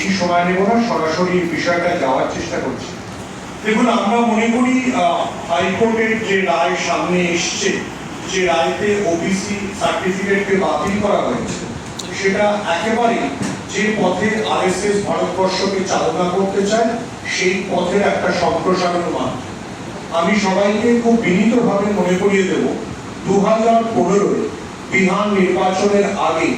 বেশি সময় নেব না, সরাসরি বিষয়টা যাওয়ার চেষ্টা করছি। দেখুন, আমরা মনে করি হাইকোর্টের যে রায় সামনে এসছে, যে রায়তে ওবিসি সার্টিফিকেটকে বাতিল করা হয়েছে, সেটা একেবারে যে পথে আরএসএস ভারতবর্ষকে চালনা করতে চায়, সেই পথের একটা সম্প্রসারণ মাত্র। আমি সবাইকে খুব বিনীতভাবে মনে করিয়ে দেব দু হাজার পনেরোয় বিহার নির্বাচনের আগে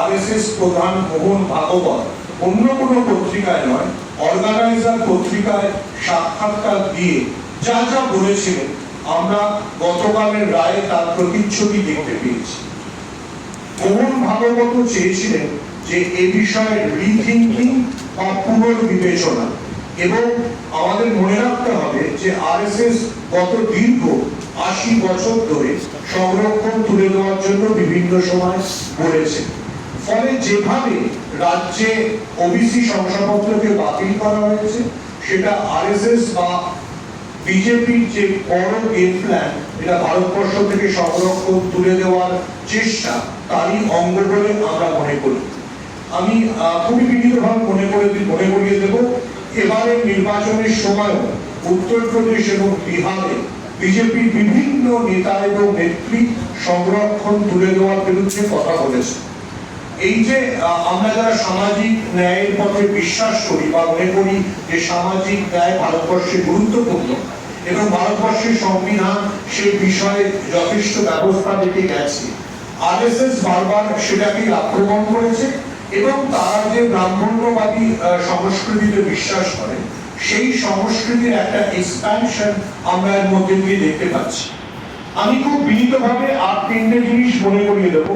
আরএসএস প্রধান মোহন ভাগবত অন্য কোনো পত্রিকায় নয় অর্গানাইজার পত্রিকায় সাক্ষাৎকার দিয়ে যা যা বলেছিলেন আমরা গতকালের রায়ে তার প্রতিচ্ছবি দেখতে পেয়েছি। মোহন ভাগবত চেয়েছিলেন যে এ বিষয়ে রিথিঙ্কিং বা পুনর্বিবেচনা এবং আমাদের মনে রাখতে হবে যে আরএসএস গত দীর্ঘ আশি বছর ধরে সংরক্ষণ তুলে দেওয়ার জন্য বিভিন্ন সময় বলেছে। ফলে যেভাবে রাজ্যে ওবিসি শংসাপত্রকে বাতিল করা হয়েছে, সেটা আরএসএস বা বিজেপির যে বড় গেম প্ল্যান এটা ভারতবর্ষ থেকে সংরক্ষণ তুলে দেওয়ার চেষ্টা, তারই অঙ্গ বলে আমরা মনে করি। আমি খুবই বিনীতভাবে মনে করে, মনে করিয়ে দেব, এবারের নির্বাচনের সময় উত্তরপ্রদেশ এবং বিহারে বিজেপির বিভিন্ন নেতা এবং নেত্রী সংরক্ষণ তুলে দেওয়ার বিরুদ্ধে কথা বলেছে। এই যে আমরা যারা সামাজিক ন্যায়ের পথে বিশ্বাস করি বা মনে করি যে সামাজিক ন্যায় ভারতবর্ষে গুরুত্বপূর্ণ এবং ভারতবর্ষের সংবিধান সেই বিষয়ে যথেষ্ট ব্যবস্থা রেখে গেছে, আরএসএস বারবার সেটাকে আক্রমণ করেছে এবং তারা যে ব্রাহ্মণ্যবাদী সংস্কৃতিতে বিশ্বাস করে, সেই সংস্কৃতির একটা এক্সপ্যানশন আমরা এর মধ্যে দিয়ে দেখতে পাচ্ছি। আমি খুব বিনীতভাবে আর তিনটে জিনিস মনে করিয়ে দেবো।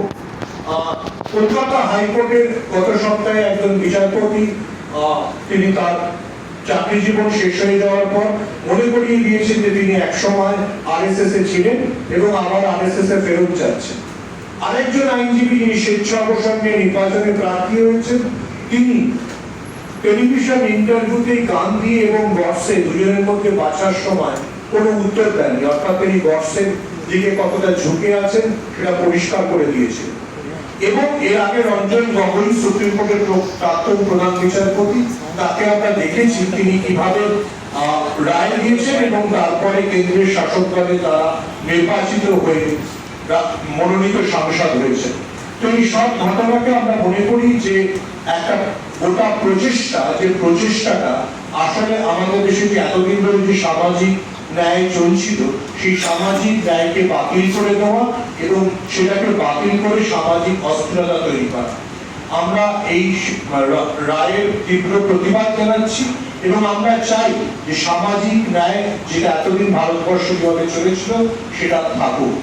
কলকাতা হাইকোর্টের গত সপ্তাহে একজন বিচারপতি তিনি তার চাকরি জীবন শেষ হয়ে যাওয়ার পর মনে করিয়ে দিয়েছেন যে তিনি একসময় আরএসএস এ ছিলেন এবং আবার আরএসএস এ ফেরত যাচ্ছেন। আরেকজন আইনজীবী যিনি স্বেচ্ছা অবসর নিয়ে নির্বাচনে প্রার্থী হয়েছেন, তিনি টেলিভিশন ইন্টারভিউতে গান দিয়ে এবং বর্ষে দুজনের মধ্যে বাঁচার সময় কোনো উত্তর দেননি। অর্থাৎ তিনি বর্ষের দিকে কতটা ঝুঁকে আছেন সেটা পরিষ্কার করে দিয়েছেন। এবং এর আগে রঞ্জন গগৈ সুপ্রিম কোর্টের প্রাক্তন প্রধান বিচারপতি, তাকে আমরা দেখেছি তিনি কীভাবে রায় দিয়েছেন এবং তারপরে কেন্দ্রের শাসক দলে তারা নির্বাচিত হয়ে মনোনীত সাংসদ হয়েছে তো এই সব ঘটনাকে আমরা মনে করি যে একটা গোটা প্রচেষ্টা, যে প্রচেষ্টাটা আসলে আমাদের দেশে যে এতদিন ধরে যে সামাজিক ন্যায় চলছিল সেই সামাজিক ব্যয়কে বাতিল করে দেওয়া এবং সেটাকে বাতিল করে সামাজিক অস্থিরতা তৈরি করা। আমরা এই রায়ের তীব্র প্রতিবাদ জানাচ্ছি এবং আমরা চাই যে সামাজিক ন্যায় যেটা এতদিন ভারতবর্ষ যেভাবে চলেছিল, সেটা থাকুক।